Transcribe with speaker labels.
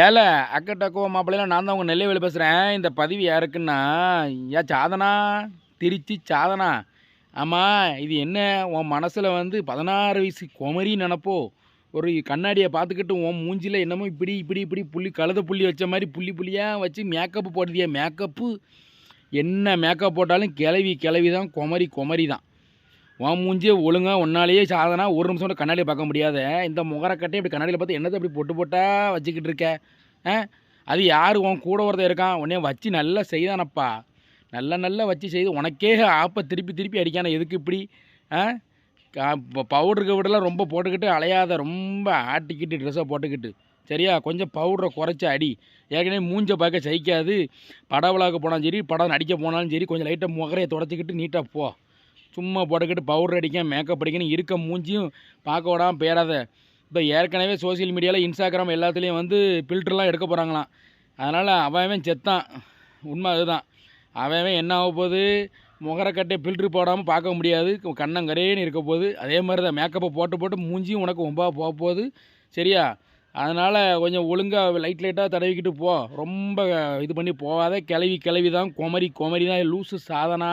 Speaker 1: ஏல அக்கட்டக்கோ மாப்பிள்ளைலாம் நான் தான் உங்கள் நெல்லைவேலி பேசுகிறேன் இந்த பதிவு யாருக்குன்னா ஏன் சாதனா. திருச்சி சாதனா. ஆமாம் இது என்ன? உன் மனசில் வந்து பதினாறு வயசு குமரி நினப்போ ஒரு கண்ணாடியை பார்த்துக்கிட்டு உன் மூஞ்சியில் என்னமோ இப்படி இப்படி இப்படி புள்ளி கழுத புள்ளி வச்ச மாதிரி புள்ளி புள்ளியாக வச்சு மேக்கப் போடுதியா மேக்கப்பு என்ன மேக்கப் போட்டாலும் கிளவி கிளவி தான் குமரி குமரி தான் உன் மூஞ்சியே ஒழுங்காக ஒன்னாலேயே சாதனா ஒரு நிமிஷம் கூட கண்ணாடியை பார்க்க முடியாத. இந்த முகரக்கட்டையும் இப்படி கண்ணாடியில் பார்த்து என்னத்தை இப்படி பொட்டு போட்டால் வச்சுக்கிட்டு இருக்க? ஆ? அது யார்? உன் கூட ஒருத்தன் இருக்கான். உடனே வச்சு நல்லா செய்தானப்பா. நல்ல நல்லா வச்சு செய்து உனக்கே ஆப்பை திருப்பி திருப்பி அடிக்கான. எதுக்கு இப்படி? ஆ? பவுடருக்கு விடலாம் ரொம்ப போட்டுக்கிட்டு அலையாத ரொம்ப ஆட்டிக்கிட்டு ட்ரெஸ்ஸை போட்டுக்கிட்டு. சரியா? கொஞ்சம் பவுடரை குறைச்சி அடி. ஏற்கனவே மூஞ்ச பார்க்க சகிக்காது. படம் விழாக்க போனாலும் சரி படம் நடிக்க போனாலும் சரி கொஞ்சம் லைட்டாக முகரையை தொடச்சிக்கிட்டு நீட்டாக போ. சும்மா போட்டுக்கிட்டு பவுடர் அடிக்க மேக்கப் அடிக்கணும் இருக்க மூஞ்சியும் பார்க்க விடாமல் பேராத இப்போ ஏற்கனவே சோஷியல் மீடியாவில் இன்ஸ்டாகிராம் எல்லாத்துலேயும் வந்து ஃபில்டர்லாம் எடுக்க போகிறாங்களாம் அதனால் அவன் செத்தான். உண்மை அதுதான். அவன் என்ன ஆக போகுது? முகரக்கட்டை ஃபில்ட்ரு போடாமல் பார்க்க முடியாது. கண்ணங்கரேன்னு இருக்க போகுது. அதே மாதிரி தான் மேக்கப்பை போட்டு போட்டு மூஞ்சியும் உனக்கு ஒம்பாக போக போகுது. சரியா? அதனால் கொஞ்சம் ஒழுங்காக லைட் லைட்டாக தடவிக்கிட்டு போ. ரொம்ப இது பண்ணி போகாத. கிளவி கிளவி தான் குமரி குமரி தான் லூசு சாதனா.